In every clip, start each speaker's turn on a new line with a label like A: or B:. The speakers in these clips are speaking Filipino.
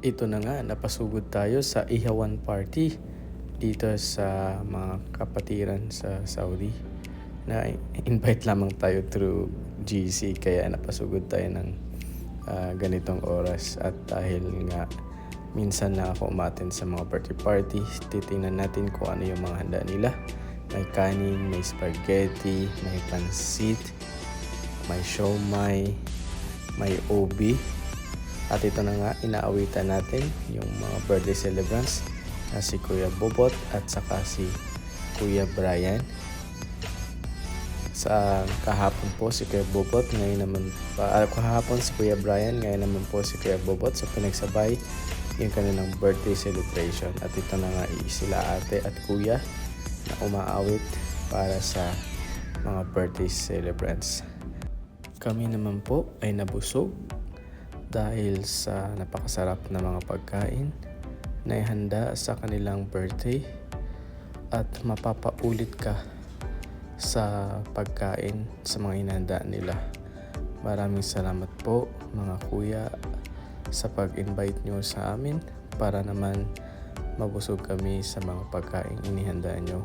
A: ito na nga, napasugod tayo sa Ihawan Party dito sa mga kapatiran sa Saudi. Na invite lamang tayo through GC kaya napasugod tayo ng ah, ganitong oras. At dahil nga minsan na ako umaten sa mga party party titingnan natin kung ano yung mga handa nila. May kanin, may spaghetti, may pansit, may siomay, may obi at ito na nga, inaawitan natin yung mga birthday celebrants na si Kuya Bobot at saka si Kuya Brian. Sa kahapon po si Kuya Bobot, ngayon naman pa, ah, kahapon si Kuya Brian, ngayon naman po si Kuya Bobot. So pinagsabay yung kanilang birthday celebration. At ito na nga sila ate at kuya na umaawit para sa mga birthday celebrants. Kami naman po ay nabusog dahil sa napakasarap na mga pagkain na ihanda sa kanilang birthday at mapapaulit ka sa pagkain sa mga inanda nila. Maraming salamat po mga kuya sa pag-invite nyo sa amin para naman mabusog kami sa mga pagkain inihanda nyo.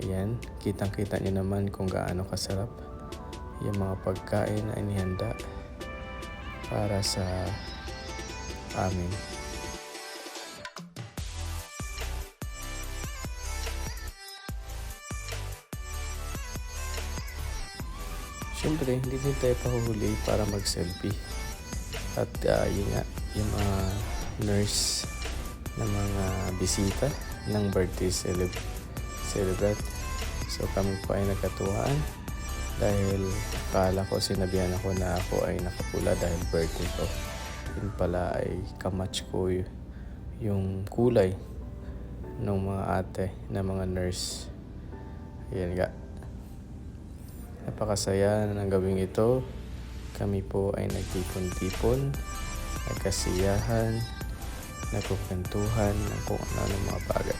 A: Ayan, kitang-kita nyo naman kung gaano kasarap yung mga pagkain na inihanda para sa amin. Siyempre, hindi din tayo pahuhuli para mag-selfie. At ah, yun nga, yung mga nurse na mga bisita ng birthday celeb celebrant. So kami po ay nagkatuwaan dahil akala ko sinabihan ako na ako ay nakapula dahil birthday ko. Yun pala ay kamatch ko yung kulay ng mga ate na mga nurse. Ayan nga. Napakasaya ng gawing ito. Kami po ay nagtipon-tipon, nagkasiyahan, nagkukwentuhan ng kung ano mga bagay.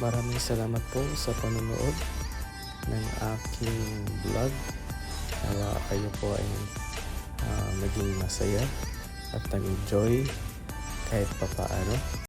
A: Maraming salamat po sa panonood ng aking vlog. Nawa kayo po ay ah, maging masaya at nag-enjoy kahit papaano.